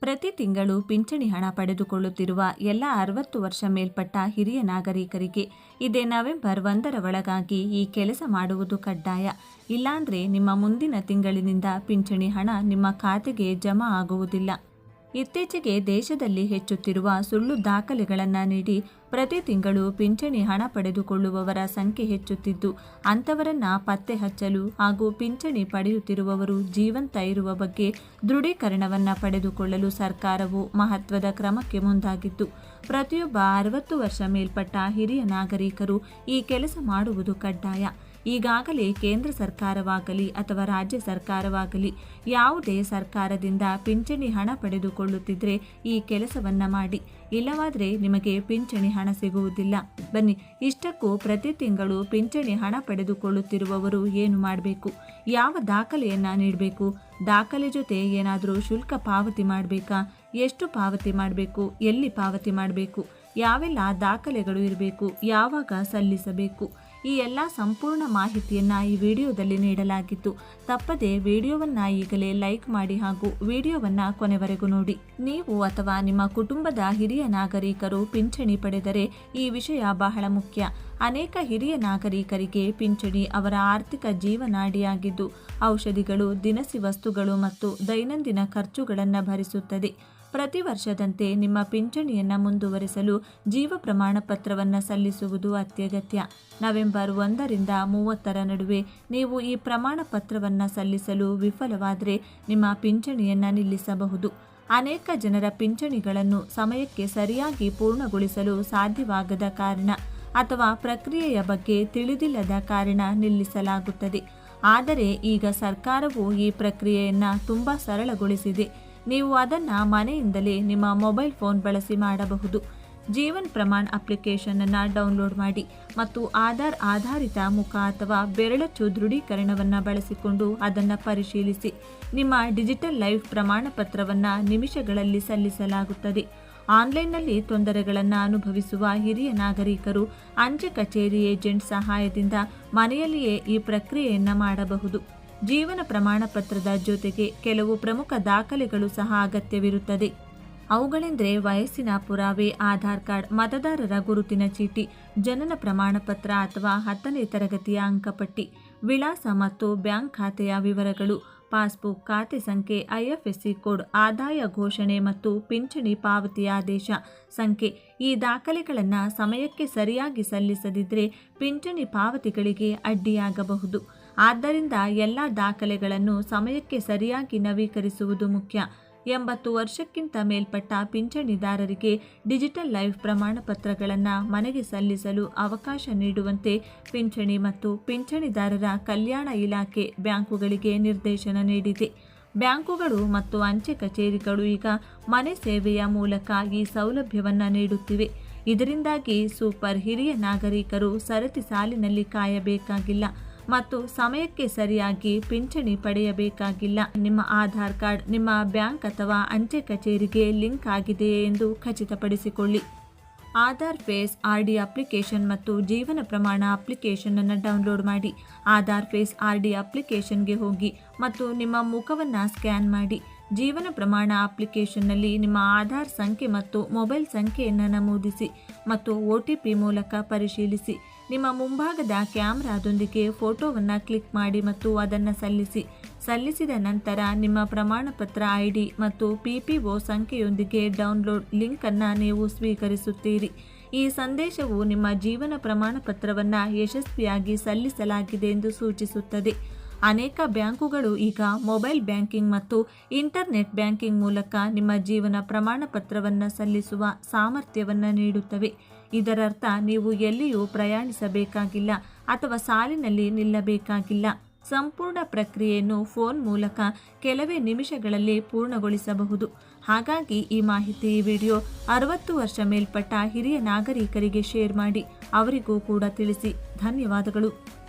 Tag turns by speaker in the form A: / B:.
A: ಪ್ರತಿ ತಿಂಗಳು ಪಿಂಚಣಿ ಹಣ ಪಡೆದುಕೊಳ್ಳುತ್ತಿರುವ ಎಲ್ಲ ಅರವತ್ತು ವರ್ಷ ಮೇಲ್ಪಟ್ಟ ಹಿರಿಯ ನಾಗರಿಕರಿಗೆ ಇದೇ ನವೆಂಬರ್ ಒಂದರ ಒಳಗಾಗಿ ಈ ಕೆಲಸ ಮಾಡುವುದು ಕಡ್ಡಾಯ. ಇಲ್ಲಾಂದ್ರೆ ನಿಮ್ಮ ಮುಂದಿನ ತಿಂಗಳಿನಿಂದ ಪಿಂಚಣಿ ಹಣ ನಿಮ್ಮ ಖಾತೆಗೆ ಜಮಾ ಆಗುವುದಿಲ್ಲ. ಇತ್ತೀಚೆಗೆ ದೇಶದಲ್ಲಿ ಹೆಚ್ಚುತ್ತಿರುವ ಸುಳ್ಳು ದಾಖಲೆಗಳನ್ನು ನೀಡಿ ಪ್ರತಿ ತಿಂಗಳು ಪಿಂಚಣಿ ಹಣ ಪಡೆದುಕೊಳ್ಳುವವರ ಸಂಖ್ಯೆ ಹೆಚ್ಚುತ್ತಿದ್ದು, ಅಂಥವರನ್ನ ಪತ್ತೆ ಹಚ್ಚಲು ಹಾಗೂ ಪಿಂಚಣಿ ಪಡೆಯುತ್ತಿರುವವರು ಜೀವಂತ ಇರುವ ಬಗ್ಗೆ ದೃಢೀಕರಣವನ್ನು ಪಡೆದುಕೊಳ್ಳಲು ಸರ್ಕಾರವು ಮಹತ್ವದ ಕ್ರಮಕ್ಕೆ ಮುಂದಾಗಿದ್ದು, ಪ್ರತಿಯೊಬ್ಬ ಅರವತ್ತು ವರ್ಷ ಮೇಲ್ಪಟ್ಟ ಹಿರಿಯ ನಾಗರಿಕರು ಈ ಕೆಲಸ ಮಾಡುವುದು ಕಡ್ಡಾಯ. ಈಗಾಗಲೇ ಕೇಂದ್ರ ಸರ್ಕಾರವಾಗಲಿ ಅಥವಾ ರಾಜ್ಯ ಸರ್ಕಾರವಾಗಲಿ ಯಾವುದೇ ಸರ್ಕಾರದಿಂದ ಪಿಂಚಣಿ ಹಣ ಪಡೆದುಕೊಳ್ಳುತ್ತಿದ್ರೆ ಈ ಕೆಲಸವನ್ನ ಮಾಡಿ. ಇಲ್ಲವಾದರೆ ನಿಮಗೆ ಪಿಂಚಣಿ ಹಣ ಸಿಗುವುದಿಲ್ಲ. ಬನ್ನಿ, ಇಷ್ಟಕ್ಕೂ ಪ್ರತಿ ತಿಂಗಳು ಪಿಂಚಣಿ ಹಣ ಪಡೆದುಕೊಳ್ಳುತ್ತಿರುವವರು ಏನು ಮಾಡಬೇಕು? ಯಾವ ದಾಖಲೆಯನ್ನು ನೀಡಬೇಕು? ದಾಖಲೆ ಜೊತೆ ಏನಾದರೂ ಶುಲ್ಕ ಪಾವತಿ ಮಾಡಬೇಕಾ? ಎಷ್ಟು ಪಾವತಿ ಮಾಡಬೇಕು? ಎಲ್ಲಿ ಪಾವತಿ ಮಾಡಬೇಕು? ಯಾವೆಲ್ಲ ದಾಖಲೆಗಳು ಇರಬೇಕು? ಯಾವಾಗ ಸಲ್ಲಿಸಬೇಕು? ಈ ಎಲ್ಲ ಸಂಪೂರ್ಣ ಮಾಹಿತಿಯನ್ನು ಈ ವಿಡಿಯೋದಲ್ಲಿ ನೀಡಲಾಗಿತ್ತು. ತಪ್ಪದೆ ವಿಡಿಯೋವನ್ನು ಈಗಲೇ ಲೈಕ್ ಮಾಡಿ ಹಾಗೂ ವಿಡಿಯೋವನ್ನು ಕೊನೆವರೆಗೂ ನೋಡಿ. ನೀವು ಅಥವಾ ನಿಮ್ಮ ಕುಟುಂಬದ ಹಿರಿಯ ನಾಗರಿಕರು ಪಿಂಚಣಿ ಪಡೆದರೆ ಈ ವಿಷಯ ಬಹಳ ಮುಖ್ಯ. ಅನೇಕ ಹಿರಿಯ ನಾಗರಿಕರಿಗೆ ಪಿಂಚಣಿ ಅವರ ಆರ್ಥಿಕ ಜೀವನಾಡಿಯಾಗಿದ್ದು ಔಷಧಿಗಳು, ದಿನಸಿ ವಸ್ತುಗಳು ಮತ್ತು ದೈನಂದಿನ ಖರ್ಚುಗಳನ್ನು ಭರಿಸುತ್ತದೆ. ಪ್ರತಿ ವರ್ಷದಂತೆ ನಿಮ್ಮ ಪಿಂಚಣಿಯನ್ನು ಮುಂದುವರಿಸಲು ಜೀವ ಪ್ರಮಾಣ ಪತ್ರವನ್ನು ಸಲ್ಲಿಸುವುದು ಅತ್ಯಗತ್ಯ. ನವೆಂಬರ್ ಒಂದರಿಂದ ಮೂವತ್ತರ ನಡುವೆ ನೀವು ಈ ಪ್ರಮಾಣ ಪತ್ರವನ್ನು ಸಲ್ಲಿಸಲು ವಿಫಲವಾದರೆ ನಿಮ್ಮ ಪಿಂಚಣಿಯನ್ನು ನಿಲ್ಲಿಸಬಹುದು. ಅನೇಕ ಜನರ ಪಿಂಚಣಿಗಳನ್ನು ಸಮಯಕ್ಕೆ ಸರಿಯಾಗಿ ಪೂರ್ಣಗೊಳಿಸಲು ಸಾಧ್ಯವಾಗದ ಕಾರಣ ಅಥವಾ ಪ್ರಕ್ರಿಯೆಯ ಬಗ್ಗೆ ತಿಳಿದಿಲ್ಲದ ಕಾರಣ ನಿಲ್ಲಿಸಲಾಗುತ್ತದೆ. ಆದರೆ ಈಗ ಸರ್ಕಾರವು ಈ ಪ್ರಕ್ರಿಯೆಯನ್ನು ತುಂಬ ಸರಳಗೊಳಿಸಿದೆ. ನೀವು ಅದನ್ನು ಮನೆಯಿಂದಲೇ ನಿಮ್ಮ ಮೊಬೈಲ್ ಫೋನ್ ಬಳಸಿ ಮಾಡಬಹುದು. ಜೀವನ್ ಪ್ರಮಾಣ್ ಅಪ್ಲಿಕೇಶನ್ ಅನ್ನು ಡೌನ್ಲೋಡ್ ಮಾಡಿ ಮತ್ತು ಆಧಾರ್ ಆಧಾರಿತ ಮುಖ ಅಥವಾ ಬೆರಳಚ್ಚು ದೃಢೀಕರಣವನ್ನು ಬಳಸಿಕೊಂಡು ಅದನ್ನು ಪರಿಶೀಲಿಸಿ. ನಿಮ್ಮ ಡಿಜಿಟಲ್ ಲೈಫ್ ಪ್ರಮಾಣ ಪತ್ರವನ್ನು ನಿಮಿಷಗಳಲ್ಲಿ ಸಲ್ಲಿಸಲಾಗುತ್ತದೆ. ಆನ್ಲೈನ್ನಲ್ಲಿ ತೊಂದರೆಗಳನ್ನು ಅನುಭವಿಸುವ ಹಿರಿಯ ನಾಗರಿಕರು ಅಂಚೆ ಕಚೇರಿ ಏಜೆಂಟ್ ಸಹಾಯದಿಂದ ಮನೆಯಲ್ಲಿಯೇ ಈ ಪ್ರಕ್ರಿಯೆಯನ್ನು ಮಾಡಬಹುದು. ಜೀವನ ಪ್ರಮಾಣ ಪತ್ರದ ಜೊತೆಗೆ ಕೆಲವು ಪ್ರಮುಖ ದಾಖಲೆಗಳು ಸಹ ಅಗತ್ಯವಿರುತ್ತದೆ. ಅವುಗಳೆಂದರೆ ವಯಸ್ಸಿನ ಪುರಾವೆ, ಆಧಾರ್ ಕಾರ್ಡ್, ಮತದಾರರ ಗುರುತಿನ ಚೀಟಿ, ಜನನ ಪ್ರಮಾಣ ಪತ್ರ ಅಥವಾ ಹತ್ತನೇ ತರಗತಿಯ ಅಂಕಪಟ್ಟಿ, ವಿಳಾಸ ಮತ್ತು ಬ್ಯಾಂಕ್ ಖಾತೆಯ ವಿವರಗಳು ಪಾಸ್ಬುಕ್ ಖಾತೆ ಸಂಖ್ಯೆ ಐಎಫ್ಎಸ್ಸಿ ಕೋಡ್, ಆದಾಯ ಘೋಷಣೆ ಮತ್ತು ಪಿಂಚಣಿ ಪಾವತಿ ಆದೇಶ ಸಂಖ್ಯೆ. ಈ ದಾಖಲೆಗಳನ್ನು ಸಮಯಕ್ಕೆ ಸರಿಯಾಗಿ ಸಲ್ಲಿಸದಿದ್ದರೆ ಪಿಂಚಣಿ ಪಾವತಿಗಳಿಗೆ ಅಡ್ಡಿಯಾಗಬಹುದು. ಆದ್ದರಿಂದ ಎಲ್ಲ ದಾಖಲೆಗಳನ್ನು ಸಮಯಕ್ಕೆ ಸರಿಯಾಗಿ ನವೀಕರಿಸುವುದು ಮುಖ್ಯ. ಎಂಬತ್ತು ವರ್ಷಕ್ಕಿಂತ ಮೇಲ್ಪಟ್ಟ ಪಿಂಚಣಿದಾರರಿಗೆ ಡಿಜಿಟಲ್ ಲೈಫ್ ಪ್ರಮಾಣ ಪತ್ರಗಳನ್ನು ಮನೆಗೆ ಸಲ್ಲಿಸಲು ಅವಕಾಶ ನೀಡುವಂತೆ ಪಿಂಚಣಿ ಮತ್ತು ಪಿಂಚಣಿದಾರರ ಕಲ್ಯಾಣ ಇಲಾಖೆ ಬ್ಯಾಂಕುಗಳಿಗೆ ನಿರ್ದೇಶನ ನೀಡಿದೆ. ಬ್ಯಾಂಕುಗಳು ಮತ್ತು ಅಂಚೆ ಕಚೇರಿಗಳು ಈಗ ಮನೆ ಸೇವೆಯ ಮೂಲಕ ಈ ಸೌಲಭ್ಯವನ್ನು ನೀಡುತ್ತಿವೆ. ಇದರಿಂದಾಗಿ ಸೂಪರ್ ಹಿರಿಯ ನಾಗರಿಕರು ಸರತಿ ಸಾಲಿನಲ್ಲಿ ಕಾಯಬೇಕಾಗಿಲ್ಲ. ಮತ್ತು ಸಮಯಕ್ಕೆ ಸರಿಯಾಗಿ ಪಿಂಚಣಿ ಪಡೆಯಬೇಕಾಗಿಲ್ಲ. ನಿಮ್ಮ ಆಧಾರ್ ಕಾರ್ಡ್, ನಿಮ್ಮ ಬ್ಯಾಂಕ್ ಅಥವಾ ಅಂಚೆ ಕಚೇರಿಗೆ ಲಿಂಕ್ ಆಗಿದೆಯೇ ಎಂದು ಖಚಿತಪಡಿಸಿಕೊಳ್ಳಿ. Aadhaar face, R D application ಮತ್ತು ಜೀವನ ಪ್ರಮಾಣ ಅಪ್ಲಿಕೇಶನನ್ನು ಡೌನ್ಲೋಡ್ ಮಾಡಿ. ಆಧಾರ್ ಫೇಸ್, ಆರ್ ಡಿ ಅಪ್ಲಿಕೇಶನ್ಗೆ ಹೋಗಿ ಮತ್ತು ನಿಮ್ಮ ಮುಖವನ್ನು ಸ್ಕ್ಯಾನ್ ಮಾಡಿ. ಜೀವನ ಪ್ರಮಾಣ ಅಪ್ಲಿಕೇಶನ್ನಲ್ಲಿ ನಿಮ್ಮ ಆಧಾರ್ ಸಂಖ್ಯೆ ಮತ್ತು ಮೊಬೈಲ್ ಸಂಖ್ಯೆಯನ್ನು ನಮೂದಿಸಿ ಮತ್ತು ಒ ಟಿ ಪಿ ಮೂಲಕ ಪರಿಶೀಲಿಸಿ. ನಿಮ್ಮ ಮುಂಭಾಗದ ಕ್ಯಾಮ್ರಾದೊಂದಿಗೆ ಫೋಟೋವನ್ನು ಕ್ಲಿಕ್ ಮಾಡಿ ಮತ್ತು ಅದನ್ನು ಸಲ್ಲಿಸಿ. ಸಲ್ಲಿಸಿದ ನಂತರ ನಿಮ್ಮ ಪ್ರಮಾಣಪತ್ರ ಐ ಡಿ ಮತ್ತು ಪಿ ಪಿ ಒ ಸಂಖ್ಯೆಯೊಂದಿಗೆ ಡೌನ್ಲೋಡ್ ಲಿಂಕನ್ನು ನೀವು ಸ್ವೀಕರಿಸುತ್ತೀರಿ. ಈ ಸಂದೇಶವು ನಿಮ್ಮ ಜೀವನ ಪ್ರಮಾಣಪತ್ರವನ್ನು ಯಶಸ್ವಿಯಾಗಿ ಸಲ್ಲಿಸಲಾಗಿದೆ ಎಂದು ಸೂಚಿಸುತ್ತದೆ. ಅನೇಕ ಬ್ಯಾಂಕುಗಳು ಈಗ ಮೊಬೈಲ್ ಬ್ಯಾಂಕಿಂಗ್ ಮತ್ತು ಇಂಟರ್ನೆಟ್ ಬ್ಯಾಂಕಿಂಗ್ ಮೂಲಕ ನಿಮ್ಮ ಜೀವನ ಪ್ರಮಾಣಪತ್ರವನ್ನು ಸಲ್ಲಿಸುವ ಸಾಮರ್ಥ್ಯವನ್ನು ನೀಡುತ್ತವೆ. ಇದರರ್ಥ ನೀವು ಎಲ್ಲಿಯೂ ಪ್ರಯಾಣಿಸಬೇಕಾಗಿಲ್ಲ ಅಥವಾ ಸಾಲಿನಲ್ಲಿ ನಿಲ್ಲಬೇಕಾಗಿಲ್ಲ. ಸಂಪೂರ್ಣ ಪ್ರಕ್ರಿಯೆಯನ್ನು ಫೋನ್ ಮೂಲಕ ಕೆಲವೇ ನಿಮಿಷಗಳಲ್ಲಿ ಪೂರ್ಣಗೊಳಿಸಬಹುದು. ಹಾಗಾಗಿ ಈ ಮಾಹಿತಿ ವಿಡಿಯೋ ಅರವತ್ತು ವರ್ಷ ಮೇಲ್ಪಟ್ಟ ಹಿರಿಯ ನಾಗರಿಕರಿಗೆ ಶೇರ್ ಮಾಡಿ ಅವರಿಗೂ ಕೂಡ ತಿಳಿಸಿ. ಧನ್ಯವಾದಗಳು.